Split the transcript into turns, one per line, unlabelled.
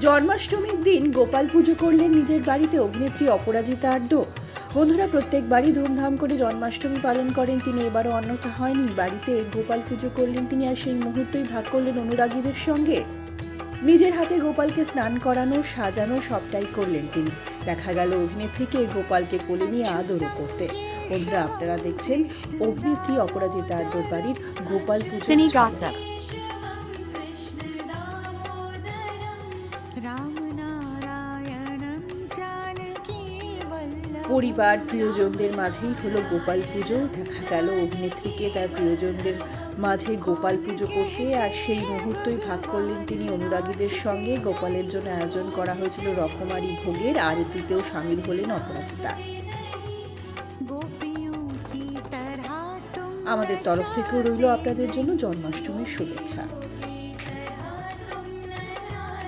জন্মাষ্টমীর দিন গোপাল পুজো করলেন নিজের বাড়িতে অভিনেত্রী অপরাজিতা আড্ড। বন্ধুরা প্রত্যেকবারই ধুমধাম করে জন্মাষ্টমী পালন করেন তিনি এবারও অন্যথা হয়নি। বাড়িতে গোপাল পুজো করলেন তিনি আর সেই মুহূর্তই ভাগ করলেন অনুরাগীদের সঙ্গে। নিজের হাতে গোপালকে স্নান করানো সাজানো সবটাই করলেন তিনি। দেখা গেল অভিনেত্রীকে গোপালকে কোলে নিয়ে আদরও করতে। বন্ধুরা আপনারা দেখছেন অভিনেত্রী অপরাজিতা আড্ডর বাড়ির গোপাল পুজো পরিবার প্রিয়জনদের মাঝেই হলো গোপাল পুজো। দেখা গেল অভিনেত্রীকে তার প্রিয়জনদের মাঝে গোপাল পুজো করতে। আর সেই মুহূর্তই ভাগ করলেন তিনি অনুরাগীদের সঙ্গে। গোপালের জন্য আয়োজন করা হয়েছিল রকমারি ভোগের। আরতিতেও সামিল হলেন অপরাজিতা। আমাদের তরফ থেকেও রইল আপনাদের জন্য জন্মাষ্টমীর শুভেচ্ছা।